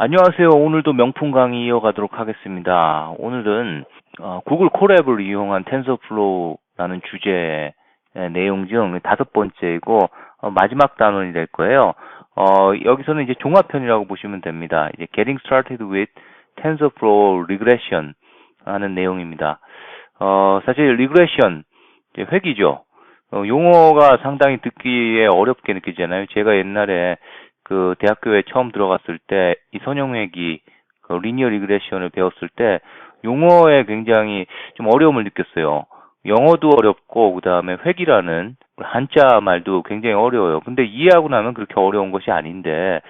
안녕하세요. 오늘도 명품 강의 이어가도록 하겠습니다. 오늘은 어, 구글 콜앱을 이용한 텐서플로우라는 주제의 내용 중 다섯 번째이고 어, 마지막 단원이 될 거예요. 어, 여기서는 이제 종합편이라고 보시면 됩니다. 이제 Getting Started with TensorFlow Regression 하는 내용입니다. 어, 사실 regression 회귀죠. 어, 용어가 상당히 듣기에 어렵게 느끼잖아요. 제가 옛날에 그 대학교에 처음 들어갔을 때 이 선형회귀 그 리니어 리그레션을 배웠을 때 용어에 굉장히 좀 어려움을 느꼈어요. 영어도 어렵고 그다음에 회귀라는 한자 말도 굉장히 어려워요. 근데 이해하고 나면 그렇게 어려운 것이 아닌데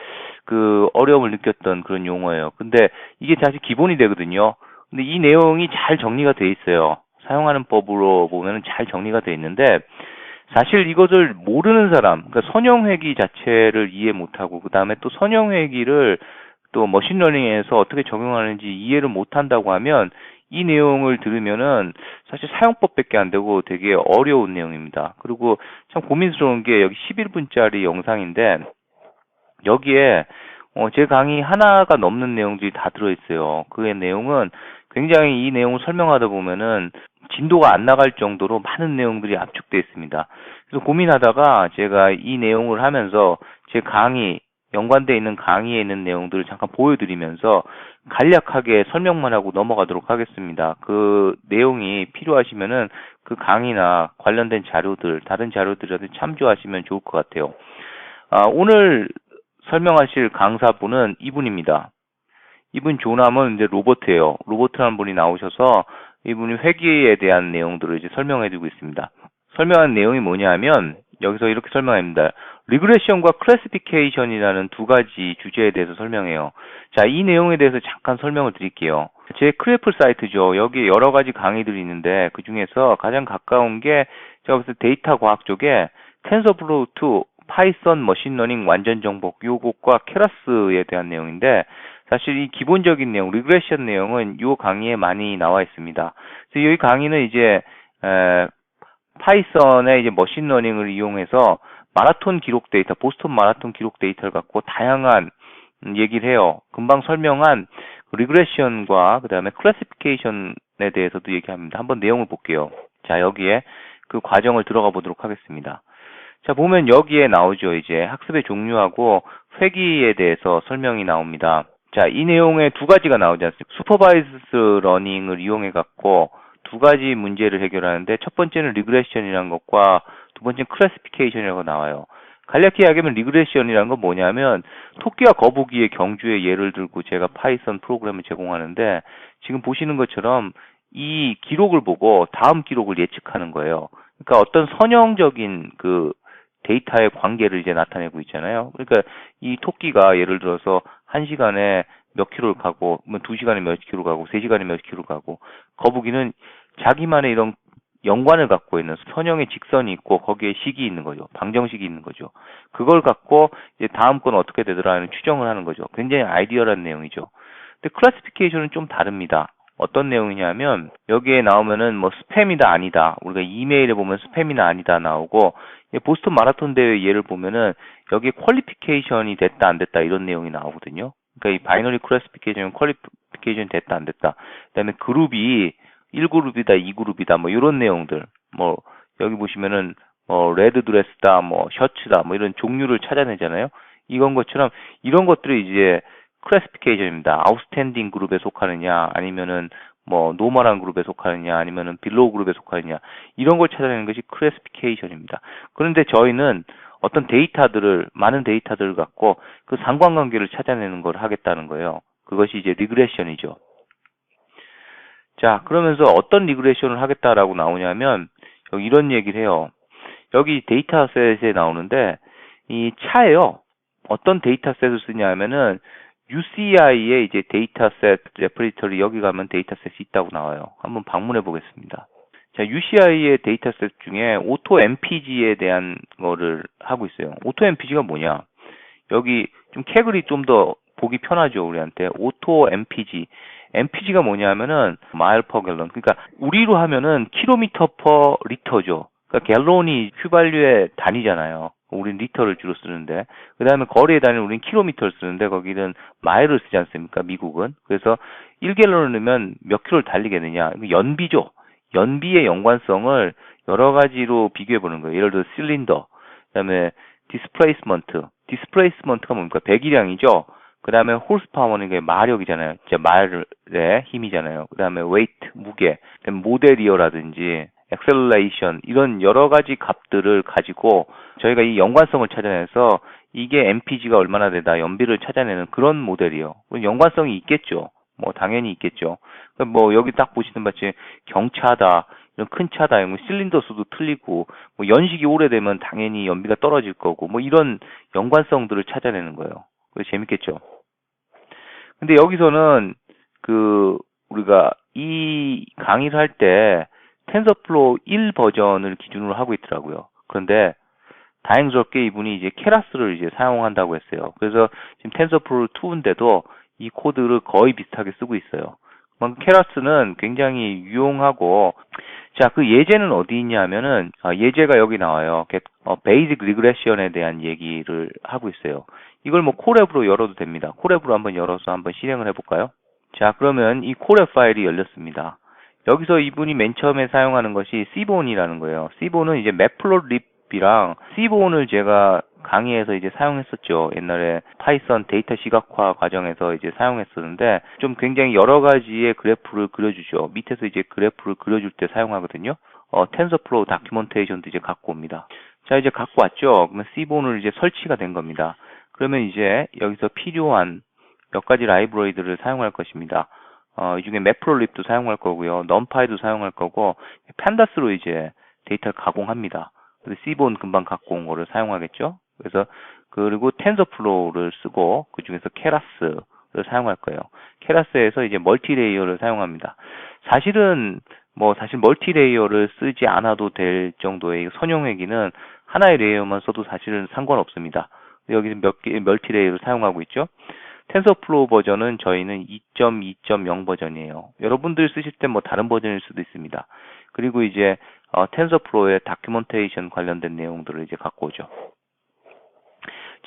그 어려움을 느꼈던 그런 용어예요. 근데 이게 다시 기본이 되거든요. 근데 이 내용이 잘 정리가 돼 있어요. 사용하는 법으로 보면은 잘 정리가 돼 있는데 사실 이것을 모르는 사람, 그러니까 선형회귀 자체를 이해 못하고 그 다음에 또 선형회귀를 또 머신러닝에서 어떻게 적용하는지 이해를 못한다고 하면 이 내용을 들으면은 사실 사용법밖에 안 되고 되게 어려운 내용입니다. 그리고 참 고민스러운 게 여기 11분짜리 영상인데 여기에 어, 제 강의 하나가 넘는 내용들이 다 들어있어요. 그의 내용은 굉장히 이 내용을 설명하다 보면은 진도가 안 나갈 정도로 많은 내용들이 압축되어 있습니다. 그래서 고민하다가 제가 이 내용을 하면서 제 강의, 연관되어 있는 강의에 있는 내용들을 잠깐 보여드리면서 간략하게 설명만 하고 넘어가도록 하겠습니다. 그 내용이 필요하시면은 그 강의나 관련된 자료들, 다른 자료들한테 참조하시면 좋을 것 같아요. 아, 오늘 설명하실 강사분은 이분입니다. 이분 조남은 이제 로버트예요. 로버트라는 분이 나오셔서 이분이 회계에 대한 내용들을 이제 설명해주고 있습니다. 설명한 내용이 뭐냐면 여기서 이렇게 설명합니다. 리그레션과 클래시피케이션이라는 두 가지 주제에 대해서 설명해요. 자, 이 내용에 대해서 잠깐 설명을 드릴게요. 제 크래플 사이트죠. 여기 여러 가지 강의들이 있는데 그 중에서 가장 가까운 게 제가 봤을 때 데이터 과학 쪽에 텐서플로우 2 파이썬 머신러닝 완전 정복 요것과 케라스에 대한 내용인데 사실 이 기본적인 내용, 리그레션 내용은 이 강의에 많이 나와 있습니다. 그래서 이 강의는 이제 에, 파이썬의 이제 머신러닝을 이용해서 마라톤 기록 데이터, 보스턴 마라톤 기록 데이터를 갖고 다양한 얘기를 해요. 금방 설명한 리그레션과 그 다음에 클래시피케이션에 대해서도 얘기합니다. 한번 내용을 볼게요. 자, 여기에 그 과정을 들어가 보도록 하겠습니다. 자, 보면 여기에 나오죠. 이제 학습의 종류하고 회귀에 대해서 설명이 나옵니다. 자, 이 내용에 두 가지가 나오지 않습니까? 슈퍼바이스 러닝을 이용해 갖고 두 가지 문제를 해결하는데 첫 번째는 리그레션이라는 것과 두 번째는 클래시피케이션이라고 나와요. 간략히 이야기하면 리그레션이라는 건 뭐냐면 토끼와 거북이의 경주의 예를 들고 제가 파이썬 프로그램을 제공하는데 지금 보시는 것처럼 이 기록을 보고 다음 기록을 예측하는 거예요. 그러니까 어떤 선형적인 그 데이터의 관계를 이제 나타내고 있잖아요. 그러니까 이 토끼가 예를 들어서 한 시간에 몇 킬로를 가고, 뭐두 시간에 몇 킬로 가고, 세 시간에 몇 킬로 가고, 거북이는 자기만의 이런 연관을 갖고 있는 선형의 직선이 있고 거기에 식이 있는 거죠. 방정식이 있는 거죠. 그걸 갖고 이제 다음 건 어떻게 되더라 하는 추정을 하는 거죠. 굉장히 아이디어란 내용이죠. 근데 클래시피케이션은 좀 다릅니다. 어떤 내용이냐면 여기에 나오면은 뭐 스팸이다 아니다. 우리가 이메일에 보면 스팸이나 아니다 나오고 보스턴 마라톤 대회 예를 보면은 여기에 퀄리피케이션이 됐다 안 됐다 이런 내용이 나오거든요. 그러니까 이 바이너리 클래시피케이션 퀄리피케이션 됐다 안 됐다. 그다음에 그룹이 1그룹이다 2그룹이다 뭐 이런 내용들. 뭐 여기 보시면은 뭐 레드 드레스다 뭐 셔츠다 뭐 이런 종류를 찾아내잖아요. 이건 것처럼 이런 것들이 이제 클래시피케이션입니다. 아웃스탠딩 그룹에 속하느냐 아니면은 뭐 노멀한 그룹에 속하느냐 아니면은 빌로우 그룹에 속하느냐 이런 걸 찾아내는 것이 클래시피케이션입니다. 그런데 저희는 어떤 데이터들을 많은 데이터들을 갖고 그 상관관계를 찾아내는 걸 하겠다는 거예요. 그것이 이제 리그레션이죠. 자, 그러면서 어떤 리그레션을 하겠다라고 나오냐면 여기 이런 얘기를 해요. 여기 데이터셋에 나오는데 이 차예요. 어떤 데이터셋을 쓰냐 하면은 UCI의 이제 데이터셋 레퍼리터리 여기 가면 데이터셋이 있다고 나와요. 한번 방문해 보겠습니다. 자, UCI의 데이터셋 중에 오토 MPG에 대한 거를 하고 있어요. 오토 MPG가 뭐냐? 여기 좀 캐글이 좀 더 보기 편하죠, 우리한테. 오토 MPG. MPG가 뭐냐면은 마일 퍼 갤런. 그러니까 우리로 하면은 킬로미터 퍼 리터죠. 그러니까 갤론이 휘발유의 단위잖아요. 우린 리터를 주로 쓰는데 그 다음에 거리에 다니는 우린 킬로미터를 쓰는데 거기는 마일을 쓰지 않습니까? 미국은. 그래서 1갤런을 넣으면 몇 킬로를 달리겠느냐? 연비죠. 연비의 연관성을 여러 가지로 비교해 보는 거예요. 예를 들어 실린더 그 다음에 디스플레이스먼트 디스플레이스먼트가 뭡니까? 배기량이죠. 그 다음에 홀스파워는 이게 마력이잖아요. 진짜 말의 힘이잖아요. 그 다음에 웨이트 무게 그다음에 모델이어라든지 엑셀레이션 이런 여러 가지 값들을 가지고 저희가 이 연관성을 찾아내서 이게 MPG가 얼마나 되다 연비를 찾아내는 그런 모델이요. 연관성이 있겠죠. 뭐 당연히 있겠죠. 뭐 여기 딱 보시는 바치 경차다 이런 큰 차다 뭐 실린더 수도 틀리고 뭐 연식이 오래되면 당연히 연비가 떨어질 거고 뭐 이런 연관성들을 찾아내는 거예요. 그래서 재밌겠죠. 근데 여기서는 그 우리가 이 강의를 할 때 텐서플로우 1 버전을 기준으로 하고 있더라고요. 그런데 다행스럽게 이분이 이제 케라스를 이제 사용한다고 했어요. 그래서 지금 텐서플로우 2인데도 이 코드를 거의 비슷하게 쓰고 있어요. 케라스는 굉장히 유용하고 자, 그 예제는 어디 있냐면은 아, 예제가 여기 나와요. 어, 베이직 리그레션에 대한 얘기를 하고 있어요. 이걸 뭐 콜앱으로 열어도 됩니다. 콜앱으로 한번 열어서 한번 실행을 해볼까요? 자, 그러면 이 콜앱 파일이 열렸습니다. 여기서 이분이 맨 처음에 사용하는 것이 시본이라는 거예요. 시본은 이제 매플롯립이랑 시본을 제가 강의에서 이제 사용했었죠. 옛날에 파이썬 데이터 시각화 과정에서 이제 사용했었는데 좀 굉장히 여러 가지의 그래프를 그려주죠. 밑에서 이제 그래프를 그려줄 때 사용하거든요. 어, 텐서플로우 다큐멘테이션도 이제 갖고 옵니다. 자, 이제 갖고 왔죠. 그러면 C본을 이제 설치가 된 겁니다. 그러면 이제 여기서 필요한 몇 가지 라이브러리들을 사용할 것입니다. 어, 이 중에 매프롤립도 사용할 거고요. 넘파이도 사용할 거고 판다스로 이제 데이터를 가공합니다. 그래서 C본 금방 갖고 온 거를 사용하겠죠. 그래서 그리고 텐서플로우를 쓰고 그 중에서 케라스를 사용할 거예요. 케라스에서 이제 멀티레이어를 사용합니다. 사실은 뭐 사실 멀티레이어를 쓰지 않아도 될 정도의 선용회기는 하나의 레이어만 써도 사실은 상관없습니다. 여기는 몇 개 멀티레이어를 사용하고 있죠. 텐서플로우 버전은 저희는 2.2.0 버전이에요. 여러분들 쓰실 때 뭐 다른 버전일 수도 있습니다. 그리고 이제 어, 텐서플로우의 다큐멘테이션 관련된 내용들을 이제 갖고 오죠.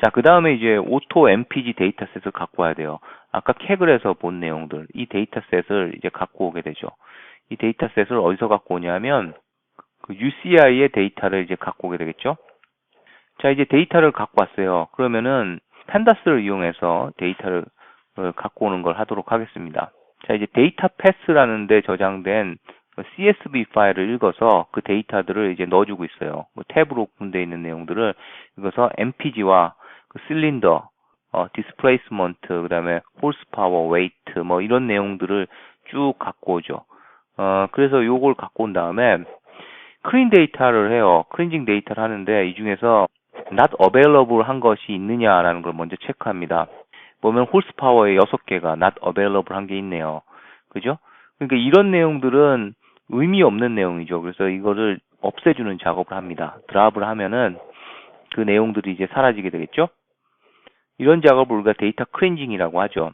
자, 그 다음에 이제 오토 MPG 데이터셋을 갖고 와야 돼요. 아까 캐글에서 본 내용들, 이 데이터셋을 이제 갖고 오게 되죠. 이 데이터셋을 어디서 갖고 오냐면, 그 UCI의 데이터를 이제 갖고 오게 되겠죠. 자, 이제 데이터를 갖고 왔어요. 그러면은 판다스를 이용해서 데이터를 어, 갖고 오는 걸 하도록 하겠습니다. 자, 이제 데이터 패스라는 데 저장된 CSV 파일을 읽어서 그 데이터들을 이제 넣어주고 있어요. 뭐 탭으로 분되어 있는 내용들을 읽어서 MPG와 그 실린더, 어, 디스플레이스먼트, 그 다음에 홀스파워, 웨이트, 뭐 이런 내용들을 쭉 갖고 오죠. 어, 그래서 요걸 갖고 온 다음에 크린 데이터를 해요. 크린징 데이터를 하는데 이 중에서 not available 한 것이 있느냐라는 걸 먼저 체크합니다. 보면 홀스파워의 6개가 not available 한 게 있네요. 그죠? 그러니까 이런 내용들은 의미 없는 내용이죠. 그래서 이거를 없애주는 작업을 합니다. 드랍을 하면은 그 내용들이 이제 사라지게 되겠죠? 이런 작업을 우리가 데이터 크렌징이라고 하죠.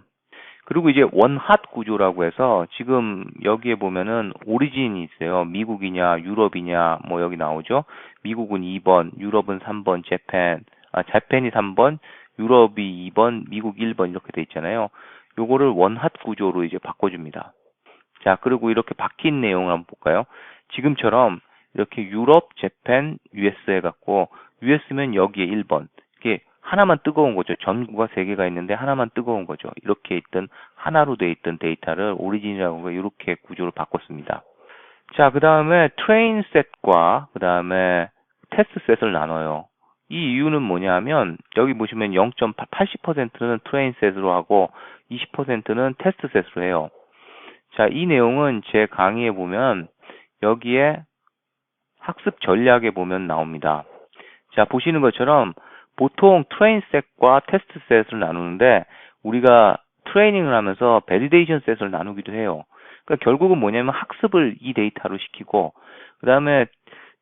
그리고 이제 원핫 구조라고 해서 지금 여기에 보면은 오리진이 있어요. 미국이냐, 유럽이냐, 뭐 여기 나오죠. 미국은 2번, 유럽은 3번, 재팬, 아, 재팬이 3번, 유럽이 2번, 미국 1번 이렇게 돼 있잖아요. 요거를 원핫 구조로 이제 바꿔줍니다. 자, 그리고 이렇게 바뀐 내용을 한번 볼까요? 지금처럼 이렇게 유럽, 재팬, US 해갖고 US면 여기에 1번. 이게 하나만 뜨거운 거죠. 전구가 세 개가 있는데 하나만 뜨거운 거죠. 이렇게 있던 하나로 돼 있던 데이터를 오리진이라고 이렇게 구조를 바꿨습니다. 자, 그 다음에 트레인 셋과 그 다음에 테스트 셋을 나눠요. 이 이유는 뭐냐면 여기 보시면 0.80%는 트레인 셋으로 하고 20%는 테스트 셋으로 해요. 자, 이 내용은 제 강의에 보면 여기에 학습 전략에 보면 나옵니다. 자, 보시는 것처럼 보통 트레인 셋과 테스트 셋을 나누는데 우리가 트레이닝을 하면서 베리데이션 셋을 나누기도 해요. 그러니까 결국은 뭐냐면 학습을 이 데이터로 시키고 그다음에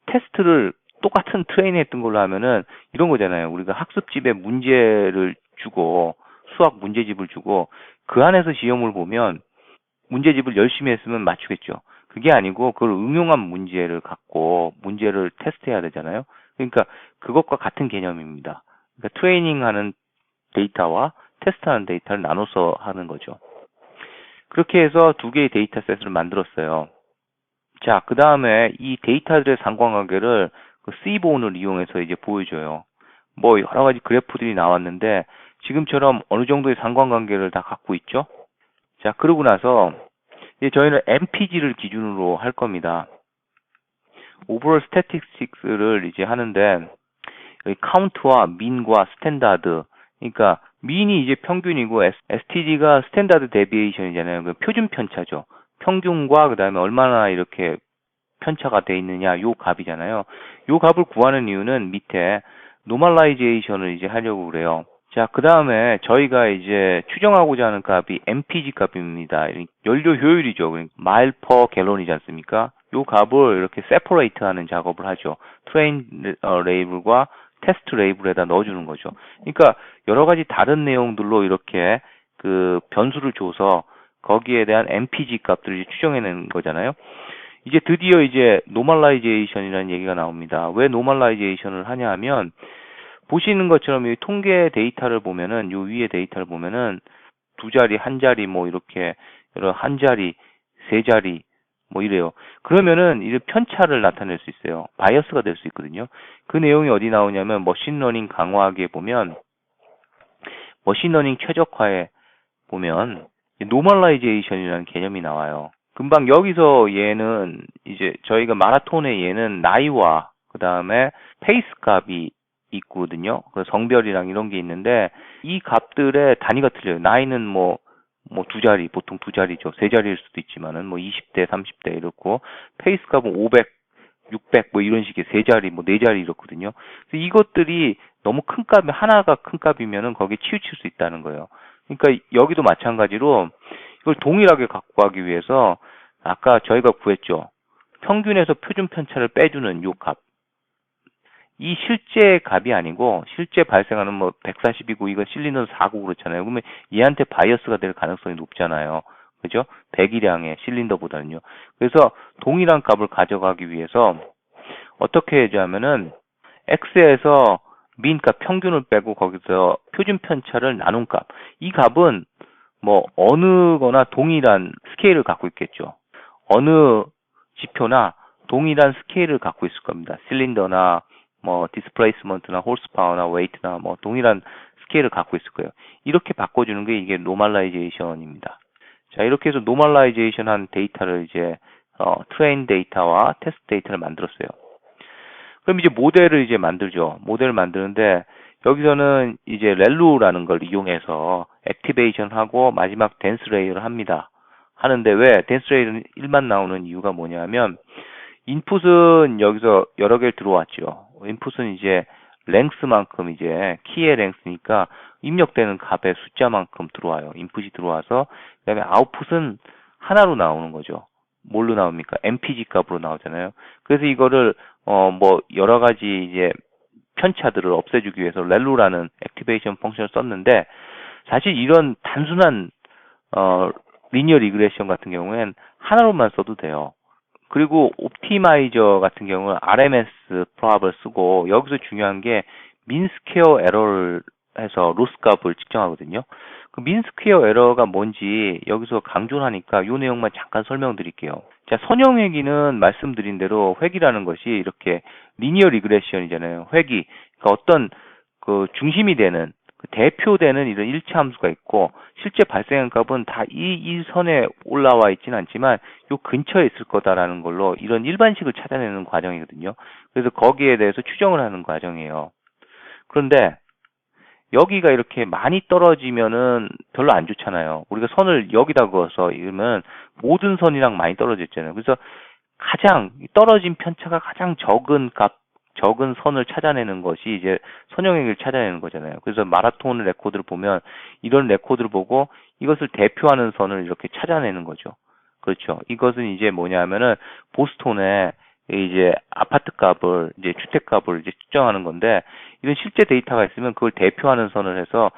테스트를 똑같은 트레이닝 했던 걸로 하면은 이런 거잖아요. 우리가 학습집에 문제를 주고 수학 문제집을 주고 그 안에서 시험을 보면 문제집을 열심히 했으면 맞추겠죠. 그게 아니고 그걸 응용한 문제를 갖고 문제를 테스트해야 되잖아요. 그러니까 그것과 같은 개념입니다. 그러니까 트레이닝하는 데이터와 테스트하는 데이터를 나눠서 하는 거죠. 그렇게 해서 두 개의 데이터셋을 만들었어요. 자, 그 다음에 이 데이터들의 상관관계를 그 C본을 이용해서 이제 보여줘요. 뭐 여러 가지 그래프들이 나왔는데 지금처럼 어느 정도의 상관관계를 다 갖고 있죠. 자, 그러고 나서 이제 저희는 MPG를 기준으로 할 겁니다. 오버롤 스태티스틱스를 이제 하는데 여기 카운트와 민과 스탠다드 그러니까 민이 이제 평균이고 STD가 스탠다드 데비에이션이잖아요. 그 표준 편차죠. 평균과 그다음에 얼마나 이렇게 편차가 돼 있느냐 요 값이잖아요. 요 값을 구하는 이유는 밑에 노멀라이제이션을 이제 하려고 그래요. 자, 그 다음에 저희가 이제 추정하고자 하는 값이 MPG 값입니다. 연료 효율이죠. 그러니까 마일 퍼 갤런이지 않습니까? 요 값을 이렇게 세퍼레이트 하는 작업을 하죠. 트레인 어, 레이블과 테스트 레이블에다 넣어주는 거죠. 그러니까 여러 가지 다른 내용들로 이렇게 그 변수를 줘서 거기에 대한 MPG 값들을 추정해내는 거잖아요. 이제 드디어 이제 노멀라이제이션이라는 얘기가 나옵니다. 왜 노멀라이제이션을 하냐 하면 보시는 것처럼 이 통계 데이터를 보면은 요 위에 데이터를 보면은 두 자리, 한 자리 뭐 이렇게 여러 한 자리, 세 자리 뭐 이래요. 그러면은 이제 편차를 나타낼 수 있어요. 바이어스가 될 수 있거든요. 그 내용이 어디 나오냐면 머신러닝 강화하기에 보면 머신러닝 최적화에 보면 노멀라이제이션이라는 개념이 나와요. 금방 여기서 얘는 이제 저희가 마라톤의 얘는 나이와 그 다음에 페이스 값이 있거든요. 그 성별이랑 이런 게 있는데 이 값들의 단위가 틀려요. 나이는 뭐 뭐 두 자리, 보통 두 자리죠. 세 자리일 수도 있지만은 뭐 20대, 30대 이렇고 페이스 값은 500, 600 뭐 이런 식의 세 자리, 뭐 네 자리 이렇거든요. 그래서 이것들이 너무 큰 값이 하나가 큰 값이면은 거기에 치우칠 수 있다는 거예요. 그러니까 여기도 마찬가지로 이걸 동일하게 갖고 가기 위해서 아까 저희가 구했죠. 평균에서 표준 편차를 빼주는 요 값. 이 실제 값이 아니고 실제 발생하는 뭐 140이고 이건 실린더는 4고 그렇잖아요. 그러면 얘한테 바이어스가 될 가능성이 높잖아요. 그죠? 배기량의 실린더보다는요. 그래서 동일한 값을 가져가기 위해서 어떻게 해야하면은 x에서 민값 평균을 빼고 거기서 표준 편차를 나눈 값. 이 값은 뭐 어느 거나 동일한 스케일을 갖고 있겠죠. 어느 지표나 동일한 스케일을 갖고 있을 겁니다. 실린더나 뭐 디스플레이스먼트나 홀스파워나 웨이트나 뭐 동일한 스케일을 갖고 있을 거예요. 이렇게 바꿔주는 게 이게 노멀라이제이션입니다. 자 이렇게 해서 노멀라이제이션 한 데이터를 이제 어, 트레인 데이터와 테스트 데이터를 만들었어요. 그럼 이제 모델을 이제 만들죠. 모델을 만드는데 여기서는 이제 렐루라는 걸 이용해서 액티베이션 하고 마지막 댄스 레이를 합니다. 하는데 왜 댄스 레이는 1만 나오는 이유가 뭐냐면 인풋은 여기서 여러 개 들어왔죠. 인풋은 이제 랭스만큼 이제 키의 랭스니까 입력되는 값의 숫자만큼 들어와요. 인풋이 들어와서 그다음에 아웃풋은 하나로 나오는 거죠. 뭘로 나옵니까? MPG 값으로 나오잖아요. 그래서 이거를 어 뭐 여러 가지 이제 편차들을 없애주기 위해서 렐루라는 액티베이션 펑션을 썼는데 사실 이런 단순한 어 리니어 리그레션 같은 경우엔 하나로만 써도 돼요. 그리고 옵티마이저 같은 경우는 RMS 프로합을 쓰고 여기서 중요한 게 민스퀘어 에러를 해서 로스 값을 측정하거든요. 그 민스퀘어 에러가 뭔지 여기서 강조를 하니까 이 내용만 잠깐 설명드릴게요. 자, 선형회기는 말씀드린 대로 회기라는 것이 이렇게 리니어 리그레션이잖아요. 회기. 그러니까 어떤 그 중심이 되는 그 대표되는 이런 일치 함수가 있고 실제 발생한 값은 다 이 이 선에 올라와 있지는 않지만 요 근처에 있을 거다라는 걸로 이런 일반식을 찾아내는 과정이거든요. 그래서 거기에 대해서 추정을 하는 과정이에요. 그런데 여기가 이렇게 많이 떨어지면은 별로 안 좋잖아요. 우리가 선을 여기다 그어서 이러면 모든 선이랑 많이 떨어져 있잖아요. 그래서 가장 떨어진 편차가 가장 적은 값 적은 선을 찾아내는 것이 이제 선형액을 찾아내는 거잖아요. 그래서 마라톤 레코드를 보면 이런 레코드를 보고 이것을 대표하는 선을 이렇게 찾아내는 거죠. 그렇죠. 이것은 이제 뭐냐면은 보스톤의 이제 아파트 값을 이제 주택 값을 이제 측정하는 건데 이런 실제 데이터가 있으면 그걸 대표하는 선을 해서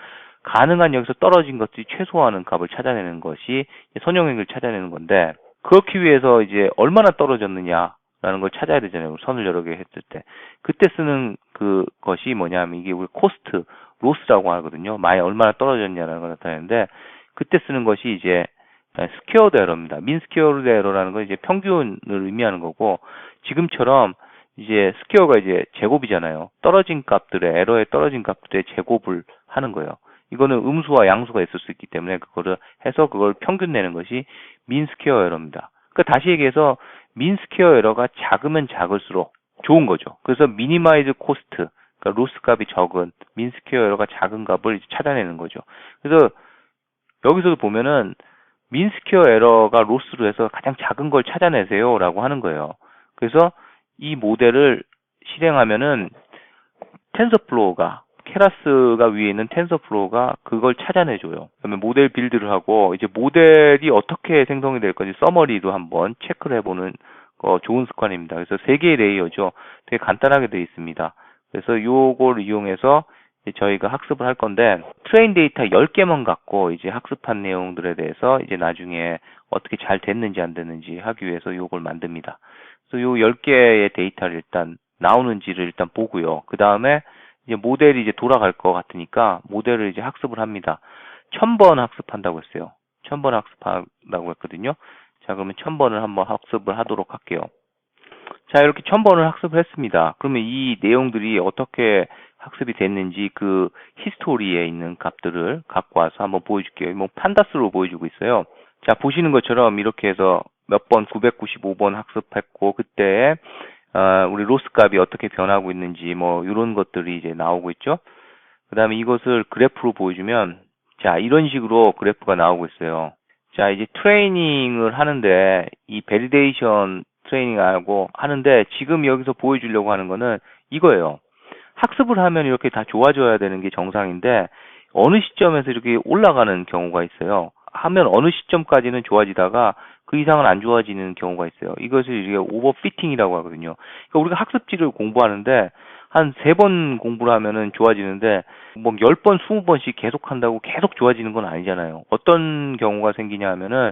가능한 여기서 떨어진 것들이 최소화하는 값을 찾아내는 것이 선형액을 찾아내는 건데 그렇기 위해서 이제 얼마나 떨어졌느냐 라는 걸 찾아야 되잖아요. 선을 여러 개 했을 때. 그때 쓰는 그 것이 뭐냐면 이게 우리 코스트, 로스라고 하거든요. 많이 얼마나 떨어졌냐는 걸 나타내는데 그때 쓰는 것이 이제 스퀘어드 에러입니다. 민 스퀘어드 에러라는 건 이제 평균을 의미하는 거고 지금처럼 이제 스퀘어가 이제 제곱이잖아요. 떨어진 값들의 에러에 떨어진 값들의 제곱을 하는 거예요. 이거는 음수와 양수가 있을 수 있기 때문에 그거를 해서 그걸 평균 내는 것이 민 스퀘어 에러입니다. 그러니까 다시 얘기해서 민 스퀘어 에러가 작으면 작을수록 좋은 거죠. 그래서 미니마이즈 코스트, 그러니까 로스 값이 적은 민 스퀘어 에러가 작은 값을 찾아내는 거죠. 그래서 여기서도 보면은 민 스퀘어 에러가 로스로 해서 가장 작은 걸 찾아내세요라고 하는 거예요. 그래서 이 모델을 실행하면은 텐서플로우가 케라스가 위에 있는 텐서플로우가 그걸 찾아내줘요. 그러면 모델 빌드를 하고 이제 모델이 어떻게 생성이 될 건지 서머리도 한번 체크를 해보는 거 좋은 습관입니다. 그래서 세 개의 레이어죠. 되게 간단하게 되어 있습니다. 그래서 요걸 이용해서 저희가 학습을 할 건데 트레인 데이터 10개만 갖고 이제 학습한 내용들에 대해서 이제 나중에 어떻게 잘 됐는지 안 됐는지 하기 위해서 요걸 만듭니다. 그래서 요 10개의 데이터를 일단 나오는지를 일단 보고요. 그 다음에 이제 모델이 이제 돌아갈 것 같으니까 모델을 이제 학습을 합니다. 1000번 학습한다고 했어요. 1000번 학습한다고 했거든요. 자, 그러면 1000번을 한번 학습을 하도록 할게요. 자, 이렇게 1000번을 학습을 했습니다. 그러면 이 내용들이 어떻게 학습이 됐는지 그 히스토리에 있는 값들을 갖고 와서 한번 보여줄게요. 뭐 판다스로 보여주고 있어요. 자, 보시는 것처럼 이렇게 해서 몇 번 995번 학습했고 그때 어, 우리 로스 값이 어떻게 변하고 있는지 뭐 이런 것들이 이제 나오고 있죠. 그 다음에 이것을 그래프로 보여주면 자 이런 식으로 그래프가 나오고 있어요. 자 이제 트레이닝을 하는데 이 베리데이션 트레이닝하고 하는데 지금 여기서 보여주려고 하는 거는 이거예요. 학습을 하면 이렇게 다 좋아져야 되는 게 정상인데 어느 시점에서 이렇게 올라가는 경우가 있어요. 하면 어느 시점까지는 좋아지다가 그 이상은 안 좋아지는 경우가 있어요. 이것을 이게 오버피팅이라고 하거든요. 그러니까 우리가 학습지를 공부하는데 한 세 번 공부를 하면은 좋아지는데 뭐 10번, 20번씩 계속 한다고 계속 좋아지는 건 아니잖아요. 어떤 경우가 생기냐 하면은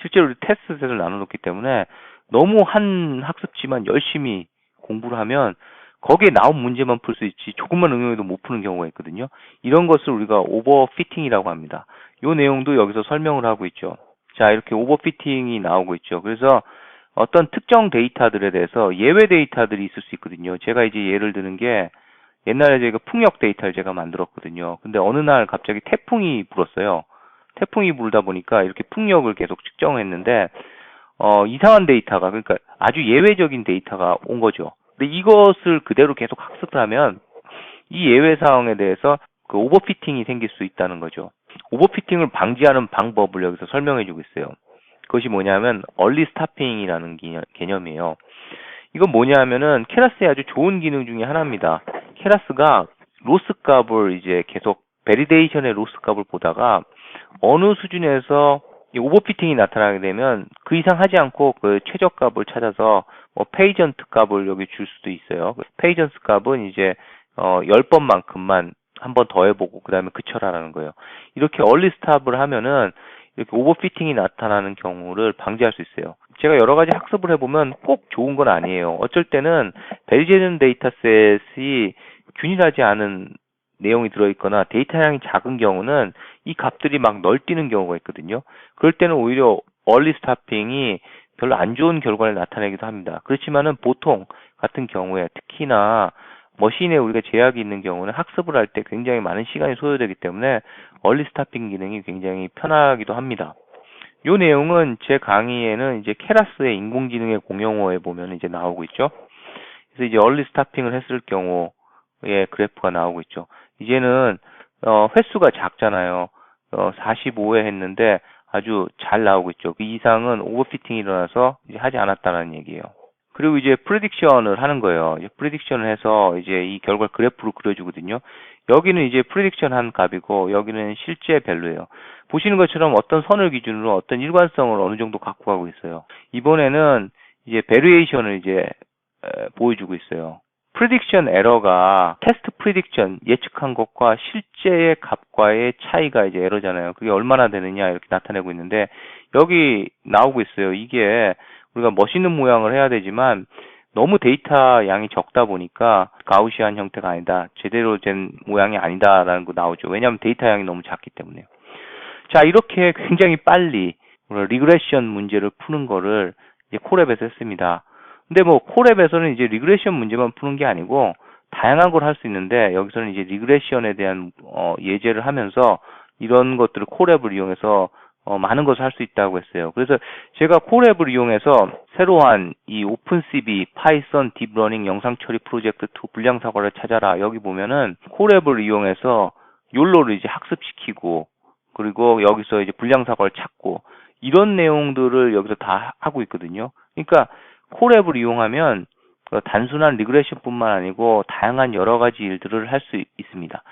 실제로 우리 테스트셋을 나눠 놓기 때문에 너무 한 학습지만 열심히 공부를 하면 거기에 나온 문제만 풀 수 있지 조금만 응용해도 못 푸는 경우가 있거든요. 이런 것을 우리가 오버피팅이라고 합니다. 이 내용도 여기서 설명을 하고 있죠. 자, 이렇게 오버피팅이 나오고 있죠. 그래서 어떤 특정 데이터들에 대해서 예외 데이터들이 있을 수 있거든요. 제가 이제 예를 드는 게 옛날에 제가 풍력 데이터를 제가 만들었거든요. 근데 어느 날 갑자기 태풍이 불었어요. 태풍이 불다 보니까 이렇게 풍력을 계속 측정했는데 어, 이상한 데이터가 그러니까 아주 예외적인 데이터가 온 거죠. 근데 이것을 그대로 계속 학습을 하면 이 예외 사항에 대해서 그 오버피팅이 생길 수 있다는 거죠. 오버피팅을 방지하는 방법을 여기서 설명해 주고 있어요. 그것이 뭐냐면 얼리 스타핑이라는 개념이에요. 이건 뭐냐면은 케라스의 아주 좋은 기능 중에 하나입니다. 케라스가 로스 값을 이제 계속 베리데이션의 로스 값을 보다가 어느 수준에서 오버피팅이 나타나게 되면 그 이상 하지 않고 그 최저 값을 찾아서 뭐 페이전트 값을 여기 줄 수도 있어요. 페이전트 값은 이제 어 10번만큼만 한 번 더 해보고 그 다음에 그쳐라라는 거예요. 이렇게 얼리 스탑을 하면은 이렇게 오버피팅이 나타나는 경우를 방지할 수 있어요. 제가 여러 가지 학습을 해보면 꼭 좋은 건 아니에요. 어쩔 때는 베리제는 데이터셋이 균일하지 않은 내용이 들어있거나 데이터량이 작은 경우는 이 값들이 막 널뛰는 경우가 있거든요. 그럴 때는 오히려 얼리 스타핑이 별로 안 좋은 결과를 나타내기도 합니다. 그렇지만은 보통 같은 경우에 특히나 머신에 우리가 제약이 있는 경우는 학습을 할 때 굉장히 많은 시간이 소요되기 때문에 얼리 스타핑 기능이 굉장히 편하기도 합니다. 요 내용은 제 강의에는 이제 케라스의 인공지능의 공용어에 보면 이제 나오고 있죠. 그래서 이제 얼리 스타핑을 했을 경우의 그래프가 나오고 있죠. 이제는 어, 횟수가 작잖아요. 어, 45회 했는데 아주 잘 나오고 있죠. 그 이상은 오버피팅이 일어나서 이제 하지 않았다는 얘기예요. 그리고 이제 프리딕션을 하는 거예요. 이제 프리딕션을 해서 이제 이 결과를 그래프로 그려주거든요. 여기는 이제 프리딕션 한 값이고 여기는 실제 밸류예요. 보시는 것처럼 어떤 선을 기준으로 어떤 일관성을 어느 정도 갖고 가고 있어요. 이번에는 이제 베리에이션을 이제 에, 보여주고 있어요. 프리딕션 에러가 테스트 프리딕션 예측한 것과 실제의 값과의 차이가 이제 에러잖아요. 그게 얼마나 되느냐 이렇게 나타내고 있는데 여기 나오고 있어요. 이게 우리가 멋있는 모양을 해야 되지만 너무 데이터 양이 적다 보니까 가우시안 형태가 아니다. 제대로 된 모양이 아니다라는 거 나오죠. 왜냐하면 데이터 양이 너무 작기 때문에요. 자, 이렇게 굉장히 빨리 리그레션 문제를 푸는 거를 이제 콜랩에서 했습니다. 근데 뭐 콜랩에서는 이제 리그레션 문제만 푸는 게 아니고 다양한 걸 할 수 있는데 여기서는 이제 리그레션에 대한 어, 예제를 하면서 이런 것들을 콜앱을 이용해서 어, 많은 것을 할 수 있다고 했어요. 그래서 제가 콜앱을 이용해서 새로운 이 오픈CV, 파이썬, 딥러닝 영상 처리 프로젝트 2 불량 사과를 찾아라. 여기 보면은 콜앱을 이용해서 욜로를 이제 학습시키고 그리고 여기서 이제 불량 사과를 찾고 이런 내용들을 여기서 다 하고 있거든요. 그러니까 콜앱을 이용하면 어, 단순한 리그레션뿐만 아니고 다양한 여러 가지 일들을 할 수 있습니다.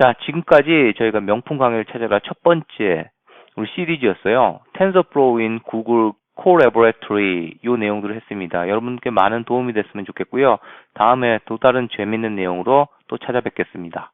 자, 지금까지 저희가 명품 강의를 찾아라 첫 번째 우리 시리즈였어요. In Google Collaboratory 이 내용들을 했습니다. 여러분께 많은 도움이 됐으면 좋겠고요. 다음에 또 다른 재밌는 내용으로 또 찾아뵙겠습니다.